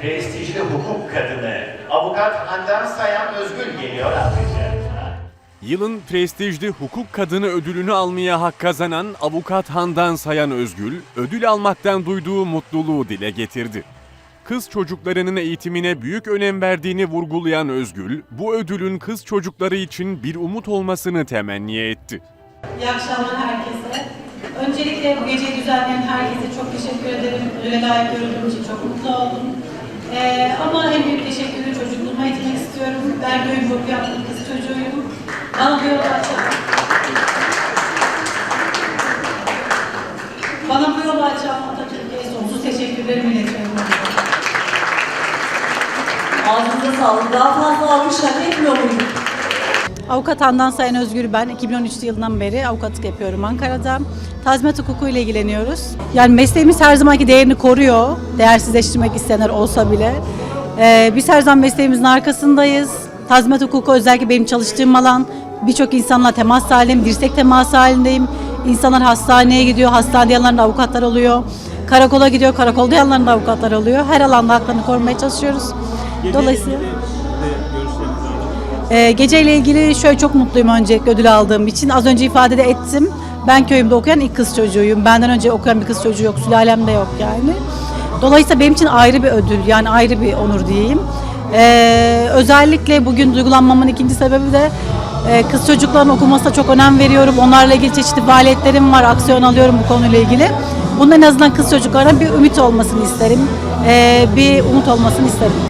prestijli hukuk kadını avukat Handan Sayan Özgül geliyor alkışlarınızla. Yılın prestijli hukuk kadını ödülünü almaya hak kazanan avukat Handan Sayan Özgül, ödül almaktan duyduğu mutluluğu dile getirdi. Kız çocuklarının eğitimine büyük önem verdiğini vurgulayan Özgül, bu ödülün kız çocukları için bir umut olmasını temenni etti. İyi akşamlar herkese. Öncelikle bu geceyi düzenleyen herkese çok teşekkür ederim. Ödüle layık görüldüğüm için çok mutlu oldum. Ben boku yaptım, kız çocuğuyum. Bana açan... Bana bu yolu açan Atatürk'e sonsuz teşekkürlerimi iletiyorum. Ağzınıza sağlık. Daha fazla alkış hak etmiyor muyum? Avukat Handan Sayın Özgür ben. 2013 yılından beri avukatlık yapıyorum Ankara'da. Tazminat hukuku ile ilgileniyoruz. Yani mesleğimiz her zamanki değerini koruyor. Değersizleştirmek isteyenler olsa bile. Ee, biz her zaman mesleğimizin arkasındayız. Tazminat hukuku özellikle benim çalıştığım alan. Birçok insanla temas halindeyim, dirsek teması halindeyim. İnsanlar hastaneye gidiyor, hastanede yanlarında avukatlar oluyor. Karakola gidiyor, karakolda yanlarında avukatlar oluyor. Her alanda haklarını korumaya çalışıyoruz. Dolayısıyla... Ee, geceyle ilgili şöyle çok mutluyum öncelikle ödül aldığım için. Az önce ifade de ettim. Ben köyümde okuyan ilk kız çocuğuyum. Benden önce okuyan bir kız çocuğu yok. Sülalemde yok yani. Dolayısıyla benim için ayrı bir ödül yani ayrı bir onur diyeyim. Ee, özellikle bugün duygulanmamın ikinci sebebi de e, kız çocukların okumasına çok önem veriyorum. Onlarla ilgili çeşitli faaliyetlerim var. Aksiyon alıyorum bu konuyla ilgili. Bunun en azından kız çocuklarına bir ümit olmasını isterim. Ee, bir umut olmasını isterim.